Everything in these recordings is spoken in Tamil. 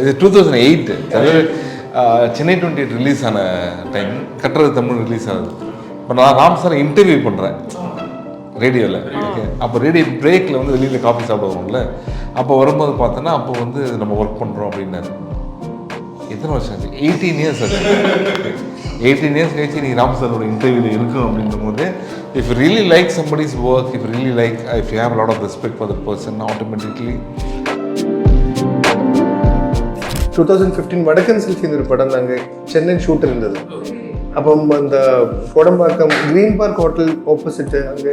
இது டூ தௌசண்ட் எயிட் அதாவது சென்னை டுவெண்ட்டி எயிட் ரிலீஸ் ஆன டைம் கட்டுறது தமிழ் ரிலீஸ் ஆகுது. இப்போ நான் ராம் சார் இன்டர்வியூ பண்ணுறேன் ரேடியோவில் ஓகே அப்போ ரேடியோ பிரேக்கில் வந்து வெளியில் காஃபி சாப்பிடுவோம்ல. அப்போ வரும்போது பார்த்தோன்னா அப்போ வந்து நம்ம ஒர்க் பண்ணுறோம் அப்படின்னாரு. எத்தனை வருஷம் ஆச்சு? எயிட்டீன் இயர்ஸ் ஆச்சு. எயிட்டீன் இயர்ஸ் கழிச்சு நீ ராம் சாரோட இன்டர்வியூவில் இருக்கும் அப்படின்ற போது if really like somebody's work if really like if you have lot of respect for the person automatically two thousand fifteen Vadakkan சில்கின்னு ஒரு படம் நாங்கள் சென்னை ஷூட் இருந்தது. அப்போ அந்த Kodambakkam green park hotel opposite அங்கே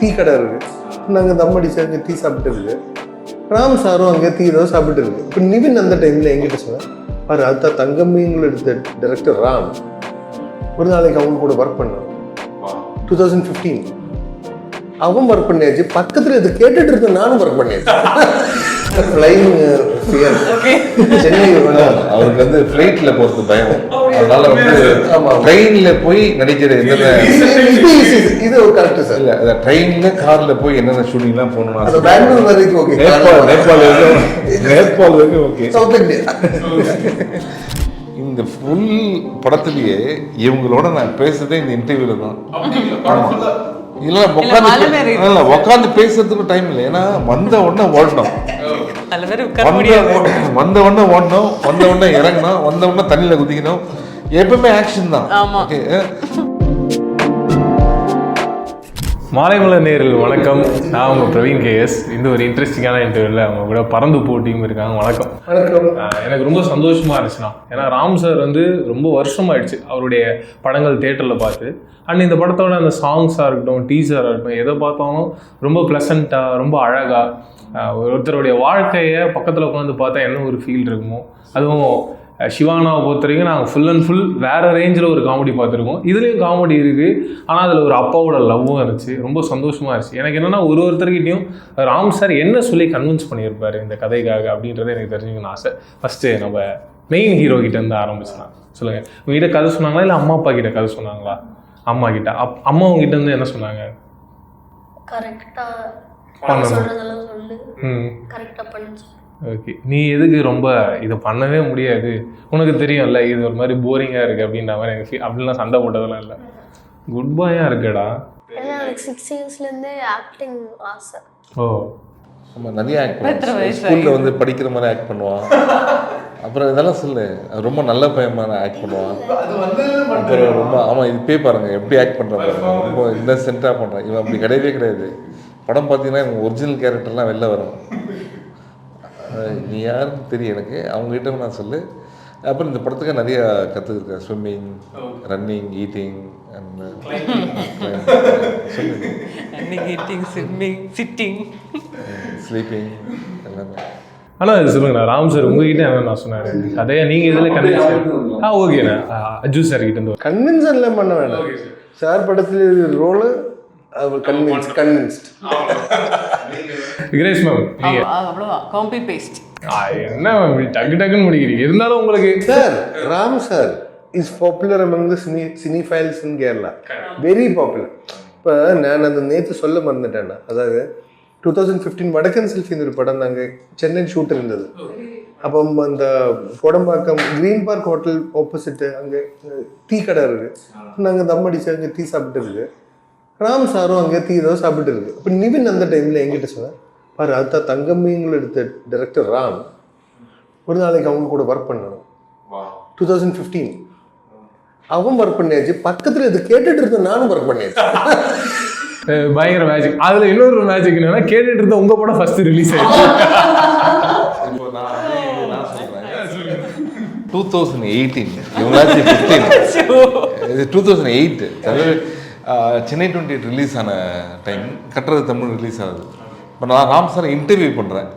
டீ கடை இருக்குது நாங்கள் தம் அடிச்சு அங்கே டீ சாப்பிட்டுருக்கு ராம் சாரும் அங்கே டீ ஏதோ சாப்பிட்டுருக்கு இப்போ நிவின் அந்த டைமில் எங்கிட்ட சொன்னேன் பாரு அதுதான் தங்கமீன்கள் எடுத்த டைரக்டர் ராம். ஒரு நாளைக்கு அவங்க கூட ஒர்க் பண்ணான் டூ தௌசண்ட் ஃபிஃப்டீன் அவன் ஒர்க் பண்ணியாச்சு. பக்கத்தில் இது கேட்டுட்டு இருந்த நானும் ஒர்க் பண்ணியாச்சு. ஃப்ளைங் ஃபியர் சென்னை வேணும். அவருக்கு வந்து ஃப்ளைட்டில் போகிறது பயம். அதனால வந்து ஆமா. ட்ரெயினில் போய் நடிக்கிற என்னென்ன இது கரெக்ட் சார் இல்லை ட்ரெயினில் காரில் போய் என்னென்ன ஷூட்டிங்லாம் போகணும்னு அது ஆசை. பெங்களூர் வரைக்கும் ஓகே நேபாள் நேபாள் வரைக்கும் நேபாள் வரைக்கும் ஓகே சவுத் இந்தியா இந்த ஃபுல் படத்துலயே இவங்களோட நான் பேசுறதே இந்த இன்டர்வியூல தான். இல்ல உட்காந்து இல்ல உட்காந்து பேசுறதுக்கு டைம் இல்லை. ஏன்னா வந்த உடனே ஓடணும். வந்த உடனே ஓடணும் வந்த உடனே இறங்கணும் வந்த உடனே தண்ணியில குதிக்கணும். எப்பவுமே ஆக்ஷன் தான். மாலைமலர் நேரில் வணக்கம். நான் உங்கள் பிரவீன் கேஎஸ் இந்த ஒரு இன்ட்ரெஸ்டிங்கான இன்டர்வியூவில் அவங்க கூட பறந்து போட்டியும் இருக்காங்க. வணக்கம். வணக்கம். எனக்கு ரொம்ப சந்தோஷமா இருந்துச்சுண்ணா ஏன்னா ராம் சார் வந்து ரொம்ப வருஷமாயிடுச்சு அவருடைய படங்கள் தேட்டரில் பார்த்து. அண்ட் இந்த படத்தோட அந்த சாங்ஸாக இருக்கட்டும் டீசராக இருக்கட்டும் எதை பார்த்தாலும் ரொம்ப ப்ளசண்ட்டாக ரொம்ப அழகாக ஒருத்தருடைய வாழ்க்கையை பக்கத்தில் உட்காந்து பார்த்தா என்ன ஒரு ஃபீல் இருக்குமோ அதுவும் சிவானாவை பொறுத்த வரைக்கும் நாங்கள் ஃபுல் அண்ட் ஃபுல் வேற ரேஞ்சில் ஒரு காமெடி பார்த்துருக்கோம். இதுலேயும் காமெடி இருக்குது ஆனால் அதில் ஒரு அப்பாவோட லவ்வும் இருந்துச்சு. ரொம்ப சந்தோஷமாக இருந்துச்சு. எனக்கு என்னென்னா ஒரு ஒருத்தர்கிட்டையும் ராம் சார் என்ன சொல்லி கன்வின்ஸ் பண்ணியிருப்பாரு இந்த கதைக்காக அப்படின்றத எனக்கு தெரிஞ்சுக்கணும்னு ஆசை. ஃபஸ்ட்டு நம்ம மெயின் ஹீரோ கிட்ட இருந்து ஆரம்பிச்சலாம் சொல்லுங்கள் உங்ககிட்ட கதை சொன்னாங்களா? இல்லை அம்மா அப்பா கிட்ட கதை சொன்னாங்களா? அம்மா கிட்ட. அப் அம்மா உங்ககிட்ட இருந்து என்ன சொன்னாங்க? கரெக்டாக பண்ணணும். ம். கரெக்டாக பண்ணு. ஓகே நீ எதுக்கு ரொம்ப இதை பண்ணவே முடியாது. உனக்கு தெரியும்ல இது ஒரு மாதிரி போரிங்காக இருக்குது அப்படின்ற மாதிரி எனக்கு அப்படிலாம் சண்டை போட்டதெல்லாம் இல்லை. குட் பாயாக இருக்கடா. எனக்கு சிக்ஸ் இயர்ஸ்லேருந்தே ஆக்டிங் ஆசை. ஓ. நம்ம நிறைய ஆக்ட் பண்ணுவோம் ஸ்கூல்ல வந்து படிக்கிற மாதிரி ஆக்ட் பண்ணுவான். அப்புறம் இதெல்லாம் சொல்லு. ரொம்ப நல்ல பையன் மாதிரி ஆக்ட் பண்ணுவான் அப்புறம் ரொம்ப ஆமாம் இது போய் பாருங்க எப்படி ஆக்ட் பண்ணுறான் பாருங்க. ரொம்ப இன்னசென்ட்டாக பண்ணுறான் இவன் அப்படி கிடையவே கிடையாது. படம் பார்த்தீங்கன்னா இவன் ஒரிஜினல் கேரக்டர்லாம் வெளில வரும். நீ யாருன்னு தெரியும் எனக்கு. அவங்ககிட்ட நான் சொல்லு. அப்புறம் இந்த படத்துக்கு நிறைய கற்றுக்கிருக்கேன் ஸ்விம்மிங் ரன்னிங் ஈட்டிங் அண்ட் சொல்லுங்க ஈட்டிங் ஸ்விம்மிங் சிட்டிங் ஸ்லீப்பிங் எல்லாமே. ஆனால் இது சொல்லுங்கண்ணா. ராம் சார் உங்ககிட்ட என்ன நான் சொன்னார். கதையா நீங்கள் இதில் கன்வின்ஸ் ஆ ஓகேண்ணா அஜு சார் கிட்ட இருந்து கன்வின்ஸ் எல்லாம் பண்ண வேண்டாம் சார் படத்தில் ரோலு அவர் convince convinced Grace ma'am copy paste என்ன டக்கு டக்குன்னு முடிக்கிறீங்க? இருந்தாலும் உங்களுக்கு sir Ram sir is popular among the cine cinephiles in Kerala very popular இப்போ நான் அந்த நேற்று சொல்ல மறந்துட்டேன்னா அதாவது டூ தௌசண்ட் ஃபிஃப்டீன் வடக்கன் சில்கின்னு ஒரு படம் நாங்கள் சென்னை ஷூட் இருந்தது. அப்போ அந்த Kodambakkam green park hotel opposite அங்கே டீ கடை இருக்குது நாங்கள் தம் அடிச்சு அங்கே டீ சாப்பிட்டு இருக்கு. ராம் சாரும் அங்கே டீ ஏதோ சாப்பிட்டு இருக்கு. இப்போ நிவின் அந்த டைமில் எங்கிட்ட சொன்னேன் பாரு அதுதான் தங்கமீன்கள் எடுத்த டைரக்டர் ராம் ஒரு நாளைக்கு அவங்க கூட ஒர்க் பண்ணணும். டூ தௌசண்ட் ஃபிஃப்டீன் அவன் ஒர்க் பண்ணியாச்சு பக்கத்தில் இது கேட்டுட்டு இருந்த நானும் ஒர்க் பண்ணியாச்சு. பயங்கர மேஜிக் அதில் இன்னொரு மேஜிக் என்னன்னா கேட்டுட்டு இருந்த உங்கள் படம் ஃபர்ஸ்ட் ரிலீஸ் ஆயிடுச்சு. டூ தௌசண்ட் எயிட்டீன் இவங்களாச்சும் ஃபிஃப்டீன் இது டூ தௌசண்ட் எயிட் ஆஹ், சென்னை டுவெண்ட்டி எயிட் ரிலீஸ் ஆன டைம் கட்டுறது தமிழ் ரிலீஸ் ஆகுது. இப்போ நான் ராம் சார் இன்டர்வியூ பண்ணுறேன்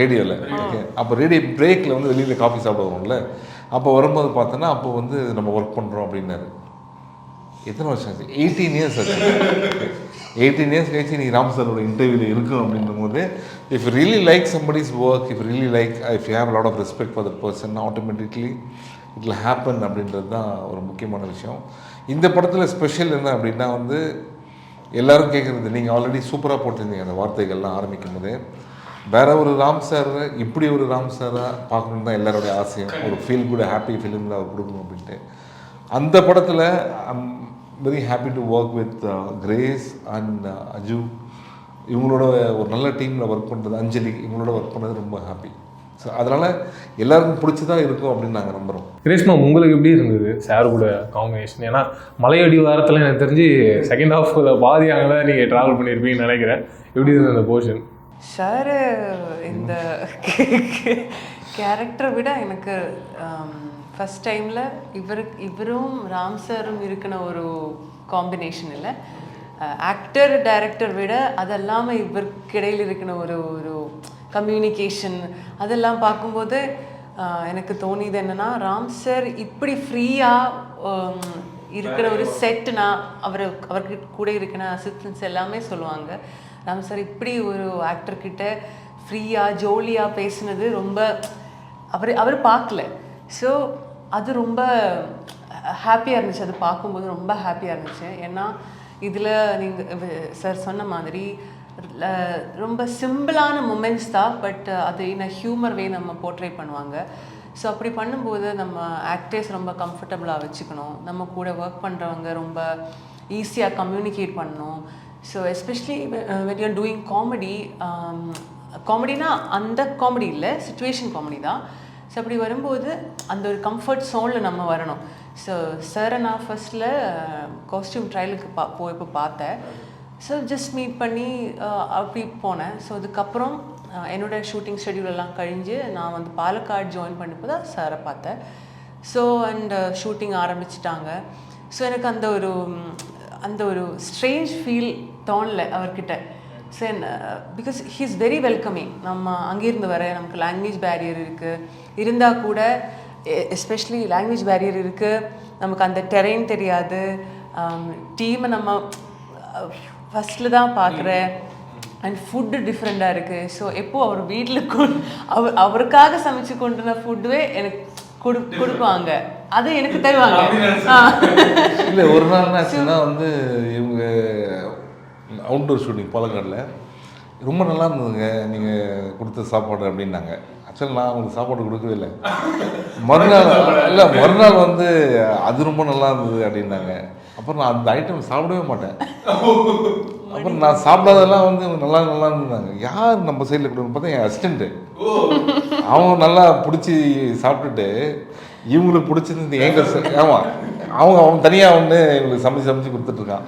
ரேடியோவில் ஓகே அப்போ ரேடியோ பிரேக்கில் வந்து வெளியில் காஃபி சாப்பிட வருவோம்ல அப்போ வரும்போது பார்த்தோன்னா அப்போ வந்து நம்ம ஒர்க் பண்ணுறோம் அப்படின்னாரு. எத்தனை வருஷம் ஆச்சு? எயிட்டீன் இயர்ஸ் ஆச்சு. எயிட்டீன் இயர்ஸ் கழிச்சு நீ ராம் சாரோட இன்டர்வியூவில் இருக்கும் அப்படின்ற போது if really like somebody's work if really like if you have lot of respect for that person automatically it happen அப்படின்றது தான் ஒரு முக்கியமான விஷயம். இந்த படத்தில் ஸ்பெஷல் என்ன அப்படின்னா வந்து எல்லாரும் கேட்குறது நீங்கள் ஆல்ரெடி சூப்பராக போட்டிருந்தீங்க அந்த வார்த்தைகள்லாம் ஆரம்பிக்கும் போதே வேற ஒரு ராம் சார் இப்படி ஒரு ராம் சாரை பார்க்கணுன்னு தான் எல்லாருடைய ஆசையும். ஒரு ஃபீல் குட் ஹாப்பி ஃபிலிமில் அவர் கொடுக்கணும் அப்படின்ட்டு. அந்த படத்தில் I'm very happy to work with Grace and Aju இவங்களோட ஒரு நல்ல டீமில் ஒர்க் பண்ணுறது அஞ்சலி இவங்களோட ஒர்க் பண்ணது ரொம்ப ஹாப்பி ஸோ அதனால் எல்லாருக்கும் பிடிச்சதா இருக்கும் அப்படின்னு நாங்கள் நம்புகிறோம் கிரேஷ்மா உங்களுக்கு எப்படி இருந்தது சார் கூட காம்பினேஷன் ஏன்னா மலையடி வாரத்தில் எனக்கு தெரிஞ்சு செகண்ட் ஹாஃபில் பாதி அங்கே தான் நீங்கள் ட்ராவல் பண்ணியிருப்பீங்கன்னு நினைக்கிறேன். எப்படி இருந்தது அந்த போர்ஷன் சார் இந்த கேரக்டரை விட எனக்கு ஃபஸ்ட் டைமில் இவர் இவரும் ராம் சாரும் இருக்கிற ஒரு காம்பினேஷன் இல்லை. ஆக்டர் டைரக்டர் விட அதெல்லாமல் இவருக்கு இடையில் இருக்கிற ஒரு ஒரு கம்யூனிகேஷன் அதெல்லாம் பார்க்கும்போது எனக்கு தோணியது என்னன்னா ராம் சார் இப்படி ஃப்ரீயாக இருக்கிற ஒரு செட்னா அவர் அவருக்கு கூட இருக்கிற அசிஸ்டன்ஸ் எல்லாமே சொல்லுவாங்க. ராம் சார் இப்படி ஒரு ஆக்டர் கிட்ட ஃப்ரீயாக ஜோலியாக பேசுனது ரொம்ப அவர் அவர் பார்க்கல. ஸோ அது ரொம்ப ஹாப்பியாக இருந்துச்சு. அது பார்க்கும்போது ரொம்ப ஹாப்பியாக இருந்துச்சு. ஏன்னா இதில் நீங்கள் சார் சொன்ன மாதிரி ரொம்ப சிம்பிளான மூமெண்ட்ஸ் தான் பட் அது இன் ஹியூமர் வே நம்ம போர்ட்ரே பண்ணுவாங்க. ஸோ அப்படி பண்ணும்போது நம்ம ஆக்டர்ஸ் ரொம்ப கம்ஃபர்டபுளாக வச்சுக்கணும். நம்ம கூட ஒர்க் பண்ணுறவங்க ரொம்ப ஈஸியாக கம்யூனிகேட் பண்ணணும். So especially when you're doing comedy காமெடினா அந்த காமெடி இல்லை சுச்சுவேஷன் காமெடி தான். ஸோ அப்படி வரும்போது அந்த ஒரு கம்ஃபர்ட் சோனில் நம்ம வரணும். ஸோ சாரை நான் ஃபஸ்ட்டில் காஸ்டியூம் ட்ரையலுக்கு பா போய் பார்த்தேன். ஸோ ஜஸ்ட் மீட் பண்ணி அப்படி போனேன். ஸோ அதுக்கப்புறம் என்னோட ஷூட்டிங் ஷெடியூல் எல்லாம் கழிஞ்சு நான் வந்து பாலக்காடு ஜாயின் பண்ணப்போ தான் சாரை பார்த்தேன் ஸோ அண்ட் ஷூட்டிங் ஆரம்பிச்சிட்டாங்க. ஸோ எனக்கு அந்த ஒரு அந்த ஒரு ஸ்ட்ரேஞ்ச் ஃபீல் தோணல அவர்கிட்ட. So because he is very welcoming நம்ம அங்கேருந்து வர நமக்கு லாங்குவேஜ் பேரியர் இருக்குது இருந்தால் கூட எஸ்பெஷலி லாங்குவேஜ் பேரியர் இருக்குது நமக்கு அந்த டெரெயின் தெரியாது. டீமை நம்ம ஃபஸ்ட்டில் தான் பார்க்குறேன். அண்ட் ஃபுட்டு டிஃப்ரெண்ட்டாக இருக்குது ஸோ எப்போ அவர் வீட்டில் கொண்டு அவர் அவருக்காக சமைச்சு கொண்டு வந்த ஃபுட்டுவே எனக்கு கொடு கொடுப்பாங்க. அது எனக்கு தருவாங்க. இல்லை ஒரு நாள் என்ன ஆச்சுன்னா வந்து இவங்க அவுட்டோர் ஷூட்டிங் பாலக்காடில் ரொம்ப நல்லா இருந்ததுங்க. நீங்கள் கொடுத்த சாப்பாடு அப்படின்னாங்க. ஆக்சுவலாக நான் அவங்களுக்கு சாப்பாடு கொடுக்கவே இல்லை. மறுநாள் இல்லை மறுநாள் வந்து அது ரொம்ப நல்லா இருந்தது அப்படின்னாங்க. அப்புறம் நான் அந்த ஐட்டம் சாப்பிடவே மாட்டேன். அப்புறம் நான் சாப்பிடாதெல்லாம் வந்து நல்லா நல்லா இருந்தாங்க யார் நம்ம சைடில் கொடுக்கணும்? பார்த்தா என் அசிஸ்டண்ட்டு அவங்க நல்லா பிடிச்சி சாப்பிட்டுட்டு இவங்களுக்கு பிடிச்சிருந்து எங்க ச- ஆமா. அவங்க அவன் தனியாக வந்து இவங்களுக்கு சமைச்சு சமைச்சு கொடுத்துட்ருக்கான்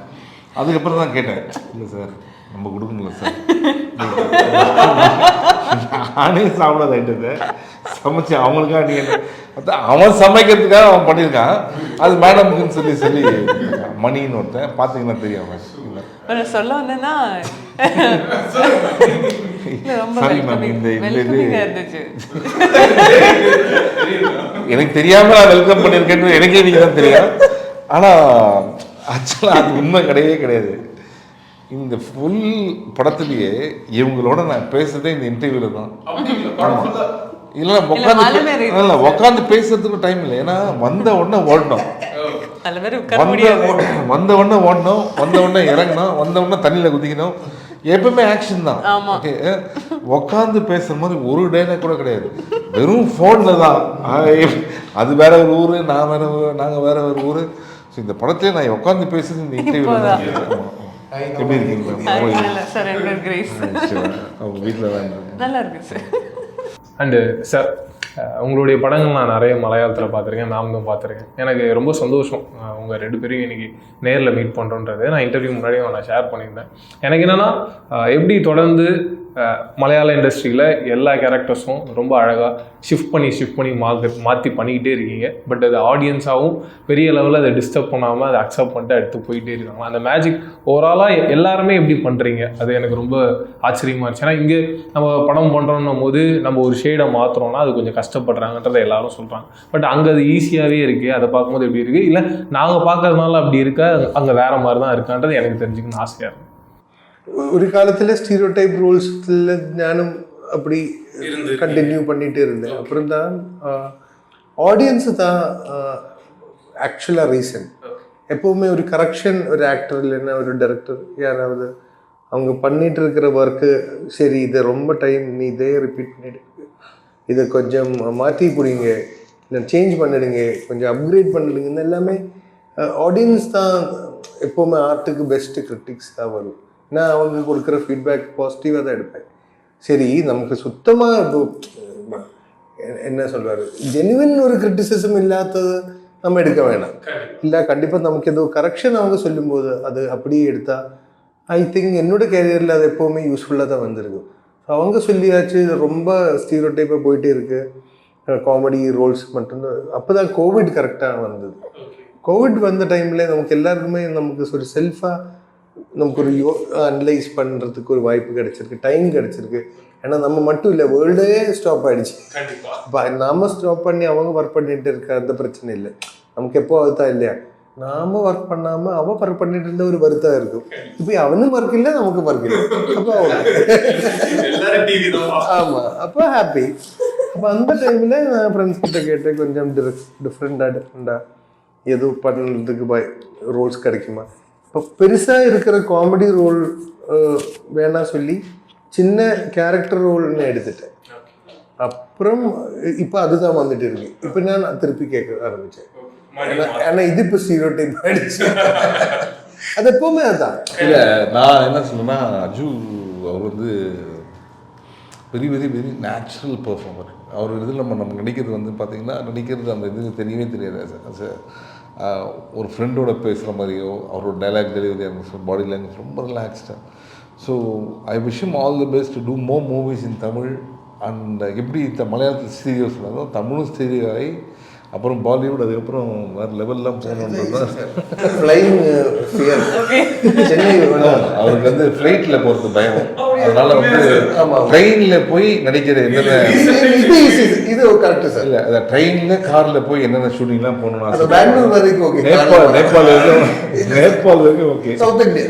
அதுக்கப்புறம் தான் கேட்டேன் இல்லை சார் நம்ம கொடுக்கணும்ல சார். நானே சாப்பிடாத ஐட்டத்தை சமைச்சு அவங்களுக்காக நீ என்ன பார்த்தா அவன் சமைக்கிறதுக்காக அவன் பண்ணியிருக்கான். அது மேடமுக்குன்னு சொல்லி சொல்லி மணின்னு ஒருத்தன் பார்த்தீங்கன்னா தெரியும் அவன். சொல்ல வந்தேன்னா எனக்கு தெரியாம நான் வெல்கம் பண்ணியிருக்கேன்னு எனக்கே நீங்க தான் தெரியும். ஆனா ஆக்சுவலாக அது உண்மை கிடையவே கிடையாது. இந்த ஃபுல் படத்துலயே இவங்களோட நான் பேசுறதே இந்த இன்டர்வியூல தான். இல்ல உட்காந்து. இல்ல உட்காந்து பேசுறதுக்கு டைம் இல்லை. ஏன்னா வந்த உடனே ஓடணும். வந்த உடனே ஓடணும் வந்த உடனே இறங்கணும் வந்த உடனே தண்ணியில குதிக்கணும். எப்பவுமே ஆக்ஷன் தான். ஓகே உட்காந்து பேசுற மாதிரி ஒரு டேனா கூட கிடையாது. வெறும் ஃபோனில் தான். அது வேற ஒரு ஊர் நான் வேற ஊரு, நாங்க வேற ஒரு ஊர். ஸோ இந்த படத்துல நான் உட்காந்து பேசுறது இந்த இன்டர்வியூல தான். ஆமா, ஆமா. எப்படி இருக்கீங்க வீட்டில் தான். நல்லா இருக்கு சார் அண்டு சார் உங்களுடைய படங்கள் நான் நிறைய மலையாளத்தில் பார்த்துருக்கேன் நாமளும் பார்த்துருக்கேன். எனக்கு ரொம்ப சந்தோஷம். அஹ், உங்க ரெண்டு பேரையும் இன்னைக்கு நேரில் மீட் பண்ணுறோன்றது நான் இன்டர்வியூ முன்னாடியே நான் ஷேர் பண்ணியிருந்தேன். எனக்கு என்னென்னா எப்படி தொடர்ந்து மலையாள இண்டஸ்ட்ரியில் எல்லா கேரக்டர்ஸும் ரொம்ப அழகாக ஷிஃப்ட் பண்ணி ஷிஃப்ட் பண்ணி மாற்று மாற்றி பண்ணிக்கிட்டே இருக்கீங்க. பட் அது ஆடியன்ஸாகவும் பெரிய லெவலில் அதை டிஸ்டர்ப் பண்ணாமல் அதை அக்செப்ட் பண்ணிட்டு எடுத்து போயிட்டே இருக்காங்க. அந்த மேஜிக் ஓவராலாக எல்லாருமே எப்படி பண்ணுறீங்க அது எனக்கு ரொம்ப ஆச்சரியமாக இருந்துச்சு. ஏன்னா இங்கே நம்ம படம் பண்ணுறோன்னும் போது நம்ம ஒரு ஷேடை மாற்றுறோம்னா அது கொஞ்சம் கஷ்டப்படுறாங்கன்றதை எல்லாரும் சொல்கிறாங்க பட் அங்கே அது ஈஸியாகவே இருக்குது அதை பார்க்கும்போது எப்படி இருக்குது இல்லை நாங்கள் பார்க்கறதுனால அப்படி இருக்கா? அங்கே வேறு மாதிரி தான் இருக்கான்றது எனக்கு தெரிஞ்சுக்கணும்னு ஆசையாக இருக்கும் ஒரு காலத்தில் ஸ்டீரியோ டைப் ரூல்ஸில் ஞானம் அப்படி கண்டினியூ பண்ணிகிட்டே இருந்தேன். அப்புறம் தான் ஆடியன்ஸு தான் ஆக்சுவலாக ரீசன் எப்போவுமே ஒரு கரெக்ஷன் ஒரு ஆக்டர் இல்லைன்னா ஒரு டைரக்டர் யாராவது அவங்க பண்ணிகிட்டு இருக்கிற ஒர்க்கு சரி இதை ரொம்ப டைம் நீ இதே ரிப்பீட் பண்ணிட்டு இதை கொஞ்சம் மாற்றி கொடுங்க இல்லை சேஞ்ச் பண்ணிடுங்க. கொஞ்சம் அப்கிரேட் இந்த எல்லாமே ஆடியன்ஸ் தான் எப்போவுமே ஆர்ட்டுக்கு பெஸ்ட்டு கிரிட்டிக்ஸ் தான் வரும். நான் அவங்க கொடுக்குற ஃபீட்பேக் பாசிட்டிவாக தான் எடுப்பேன். சரி நமக்கு சுத்தமாக என்ன சொல்வார் ஜெனுவின் ஒரு கிரிட்டிசிசம் இல்லாதது நம்ம எடுக்க வேணாம். இல்லை கண்டிப்பாக நமக்கு ஏதோ கரெக்ஷன் அவங்க சொல்லும்போது அது அப்படியே எடுத்தா ஐ திங்க் என்னோட கேரியரில் அது எப்போவுமே யூஸ்ஃபுல்லாக தான் வந்திருக்கும் அவங்க சொல்லியாச்சு ரொம்ப ஸ்டீரோ டைப்பாக போயிட்டே இருக்கு. காமெடி ரோல்ஸ் மட்டும்தான் அப்போ தான். கோவிட் கரெக்டாக வந்தது. கோவிட் வந்த டைமில் நமக்கு எல்லாருக்குமே நமக்கு ஒரு செல்ஃபாக நமக்கு ஒரு யோ அனலைஸ் பண்ணுறதுக்கு ஒரு வாய்ப்பு கிடைச்சிருக்கு டைம் கிடைச்சிருக்கு. ஏன்னா நம்ம மட்டும் இல்லை வேர்ல்டே ஸ்டாப் ஆயிடுச்சு. இப்போ நாம ஸ்டாப் பண்ணி அவங்க ஒர்க் பண்ணிட்டு இருக்க அந்த பிரச்சனை இல்லை. நமக்கு எப்போ அதுதான் இல்லையா? நாம ஒர்க் பண்ணாம அவ ஒர்க் பண்ணிட்டு இருந்த ஒரு வருத்தம் இருக்கும். இப்போ அவனும் ஒர்க் இல்லை நமக்கு ஒர்க் இல்லை. அப்போ ஆமா. அப்போ ஹாப்பி அப்போ அந்த டைம்ல நான் ஃப்ரெண்ட்ஸ் கிட்ட கேட்டு கொஞ்சம் டிஃப்ரெண்டாக டிஃப்ரெண்டாக எதுவும் பண்ணுறதுக்கு ரோல்ஸ் கிடைக்குமா? இப்போ பெருசாக இருக்கிற காமெடி ரோல் வேணாம் சொல்லி சின்ன கேரக்டர் ரோல்னு எடுத்துட்டேன். அப்புறம் இப்போ அதுதான் வந்துட்டு இருக்கு. இப்போ நான் திருப்பி கேட்க ஆரம்பிச்சேன். ஏன்னா- இது இப்போ சீரோ டைப் ஆயிடுச்சு. அது எப்பவுமே அதுதான் இல்லை நான் என்ன சொல்லுன்னா அஜு அவர் வந்து பெரிய வெரி பெரிய நேச்சுரல் பர்ஃபார்மர் அவர் இதில் நம்ம நம்ம நினைக்கிறது வந்து பார்த்தீங்கன்னா நடிக்கிறது அந்த இது தெரியவே தெரியாது. ஒரு ஃப்ரெண்டோட பேசுகிற மாதிரியோ அவரோட டைலாக் டெலிவரி பாடி லாங்குவேஜ் ரொம்ப ரிலாக்ஸ்டாக so I wish all the best to more movies in Tamil and எப்படி இந்த மலையாளத்தில் சீரியஸ் சொன்னாலும் தமிழும் ஸ்டீரியோ ஆகி அப்புறம் பாலிவுட் அதுக்கப்புறம் வேறு லெவல்லாம் போகணுன்றது தான். ஃப்ளைங். அவருக்கு வந்து ஃப்ளைட்டில் போகிறது பயம். அதனால வந்து. ட்ரெயினில் போய் நடிக்கிற என்னென்ன இது கரெக்ட் சார் இல்லை அந்த ட்ரெயினில் காரில் போய் என்னென்ன ஷூட்டிங்லாம் ஆசை பெங்களூர் வரைக்கும் ஓகே நேபாள் நேபாள் வரைக்கும் நேபாள் வரைக்கும் ஓகே சவுத் இந்தியா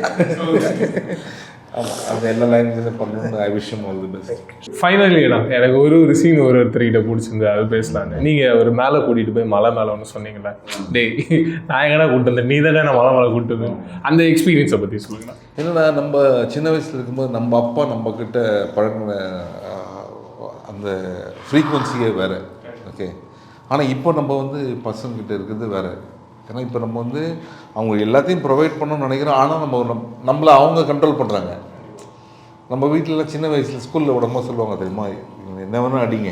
அந்த எல்லா லாங்குவேஜும் பண்ணணும்னு I wish all the best ஃபைனலிடா எனக்கு ஒரு ஒரு சீன் ஒரு ஒருத்தர்கிட்ட பிடிச்சிருந்து அது பேசலான்னு நீங்கள் ஒரு மேலே கூட்டிகிட்டு போய் மலை மேலே ஒன்று சொன்னீங்களே டேய் நான் எங்கடா கூட்டு வந்தேன் நீ தானே நான் மலை மேலே கூட்டு வந்தேன் அந்த எக்ஸ்பீரியன்ஸை பற்றி சொல்லுங்கண்ணா என்னன்னா நம்ம சின்ன வயசில் இருக்கும்போது நம்ம அப்பா நம்ம கிட்ட பழகின அந்த ஃப்ரீக்குவன்சியே வேறு ஓகே ஆனால் இப்போ நம்ம வந்து பசங்கக்கிட்ட இருக்கிறது வேறு ஏன்னா இப்போ நம்ம வந்து அவங்க எல்லாத்தையும் ப்ரொவைட் பண்ணணும்னு நினைக்கிறோம். ஆனால் நம்ம நம்- நம்மளை அவங்க கண்ட்ரோல் பண்ணுறாங்க நம்ம வீட்டிலலாம் சின்ன வயசில் ஸ்கூலில் விடம்போது சொல்லுவாங்க தெரியுமா? என்ன வேணால் அடிங்க.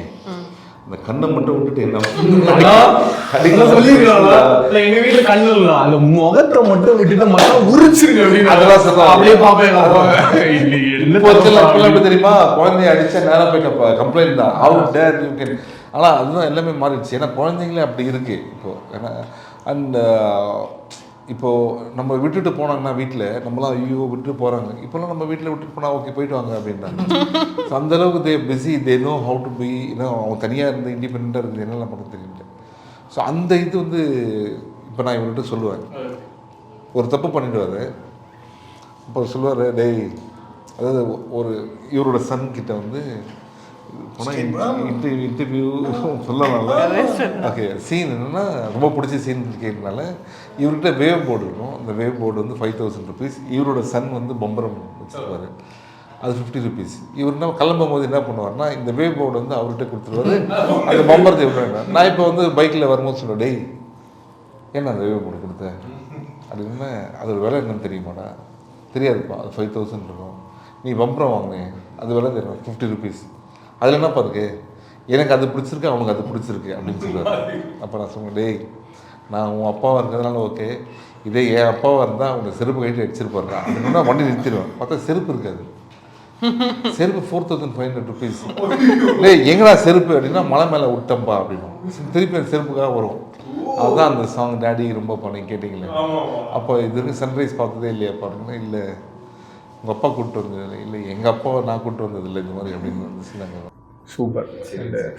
அந்த கண்ணை மட்டும் விட்டுட்டு என்ன எங்க வீட்டுல கண்ணு இல்லை. அந்த முகத்தை மட்டும் விட்டுட்டு மட்டும் உரிச்சிருங்க அப்படின்னு. அதெல்லாம் சொல்லுவாங்க. அப்படியே எப்படி தெரியுமா? குழந்தைய அடிச்சா நேரம் போயிட்டு கம்ப்ளைண்ட் தான். அவுட் டேர் யூ கேன் ஆனால் அதுதான் எல்லாமே மாறிடுச்சு. ஏன்னா குழந்தைங்களே அப்படி இருக்கு. இப்போ ஏன்னா அண்ட் uh, இப்போது நம்ம விட்டுட்டு போனாங்கன்னா வீட்டில் நம்மளாம் ஐயோ விட்டுட்டு போகிறாங்க இப்போலாம் நம்ம வீட்டில் விட்டுட்டு போனால் ஓகே போயிட்டு வாங்க அப்படின்றாங்க. ஸோ அந்த அளவுக்கு they busy they know how to be ஏன்னா அவங்க தனியாக இருந்து இண்டிபெண்ட்டாக இருந்து என்னெல்லாம் பண்ண தெரியல. ஸோ அந்த இது வந்து இப்போ நான் இவர்கிட்ட சொல்லுவேன். ஒரு தப்பு பண்ணிவிடுவார் அப்போ சொல்லுவார் டேய் அதாவது ஒரு இவரோட சன் கிட்ட வந்து போனால் இன்டர்வியூ இன்டர்வியூ சொல்லலாம்ல. ஓகே சீன் என்னன்னா ரொம்ப பிடிச்ச சீன் கேட்டனால இவர்கிட்ட வேவ் போர்டு இருக்கும் அந்த வேவ் போர்டு வந்து ஃபைவ் தௌசண்ட் ருபீஸ் இவரோட சன் வந்து பம்பரம் வச்சுருப்பாரு. அது ஃபிஃப்டி ருபீஸ் இவர் என்ன கிளம்பும் போது என்ன பண்ணுவார்னா இந்த வேவ் போர்டு வந்து அவர்கிட்ட கொடுத்துருவாரு. அந்த பம்பரத்தை நான் இப்போ வந்து பைக்கில் வரும்போது சொல்லுவேன் டேய் ஏன்னா அந்த வேவ் போர்டு கொடுத்த? அப்படின்னா அதோட விலை என்னன்னு தெரியுமாடா? தெரியாதுப்பா அது ஃபைவ் தௌசண்ட் இருக்கும். நீ பம்பரம் வாங்கினேன் அது விலை தெரியும் ஃபிஃப்டி ருபீஸ் அதில் என்னப்பா இருக்கு? எனக்கு அது பிடிச்சிருக்கு அவனுக்கு அது பிடிச்சிருக்கு அப்படின்னு சொல்லுவார் அப்போ நான் சொன்னேன் டேய் நான் உன் அப்பாவாக இருக்கிறதுனால ஓகே. இதே என் அப்பாவாக இருந்தால் அவங்க செருப்பு கட்டி அடிச்சிருப்பாருடா அப்படின்னா வண்டி நிறுத்திடுவேன். பார்த்தா செருப்பு இருக்காது. செருப்பு four thousand five hundred rupees டேய் எங்கடா செருப்பு? அப்படின்னா மலை மேலே விட்டம்பா அப்படின்னு திருப்பி அந்த செருப்புக்காக வரும். அதுதான் அந்த சாங் டேடி ரொம்ப பண்ணி கேட்டிங்களே. அப்போ இது வரைக்கும் சன்ரைஸ் பார்த்ததே இல்லையா பாருங்கன்னா இல்லை உங்கள் அப்பா கூப்பிட்டு வந்தது இல்லை எங்கள் அப்பாவை நான் கூப்பிட்டு வந்தது இல்லை இந்த மாதிரி அப்படின்னு வந்து சொன்னாங்க. சூப்பர்.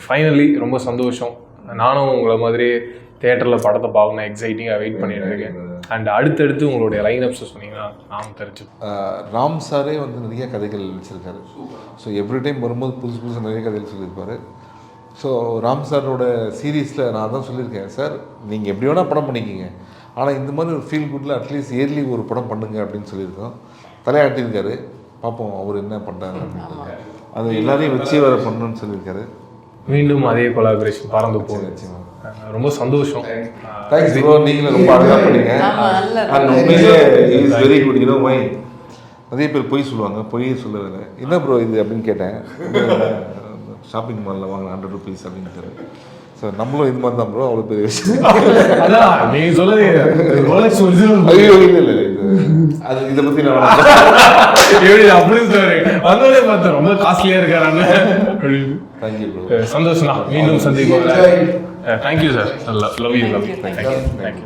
ஃபைனலி ரொம்ப சந்தோஷம். நானும் உங்களை மாதிரி தேட்டரில் படத்தை பார்க்கணும் எக்ஸைட்டிங்காக வெயிட் பண்ணிட்டு இருக்கேன். அண்ட் அடுத்தடுத்து உங்களுடைய லைன் அப்ஸை சொன்னீங்கன்னா நான் தெரிஞ்சு ஆஹ் ராம் சாரே வந்து நிறைய கதைகள் வச்சுருக்காரு. ஸோ எவ்ரி டைம் வரும்போது புதுசு புதுசு நிறைய கதைகள் சொல்லியிருப்பாரு. ஸோ ராம் சாரோட சீரீஸில் நான் அதான் சொல்லியிருக்கேன் சார் நீங்கள் எப்படி வேணால் படம் பண்ணிக்கிங்க. ஆனால் இந்த மாதிரி ஒரு ஃபீல் குட்டில் அட்லீஸ்ட் இயர்லி ஒரு படம் பண்ணுங்க அப்படின்னு சொல்லியிருக்கோம். தலையாட்டியிருக்காரு. பார்ப்போம் அவர் என்ன பண்ணுறாரு அப்படின்னு. அது எல்லாரையும் வச்சு வர பண்ணணும்னு சொல்லியிருக்காரு. மீண்டும் அதே கொலாபரேஷன் பறந்து அஹ் ரொம்ப சந்தோஷம். தேங்க்ஸ் ப்ரோ நீங்களும் ரொம்ப அழகாக பண்ணீங்க. ஆமா, நல்ல அண்ட் உண்மையிலே is very good you know my நிறைய பேர் பொய் சொல்லுவாங்க. பொய் சொல்லவில்லை. என்ன ப்ரோ இது அப்படின்னு கேட்டேன். ஷாப்பிங் மாலில் வாங்கின ஹண்ட்ரட் ருபீஸ் அப்படின்னு ஸோ நம்மளும் இது மாதிரி தான் ப்ரோ அவ்வளோ பெரிய விஷயம். அதான் நீங்க சொல்லுது ஐயோ இல்லை இல்லை. அது இதை பற்றி நான் எப்படி அப்படின்னு சொல்றேன் வந்தோடனே பார்த்தேன் ரொம்ப காஸ்ட்லியா இருக்காரான்னு. தேங்க்யூ ப்ரோ சந்தோஷம் தான் மீண்டும் சந்திப்போம். Thank you sir love you love you thank you thank you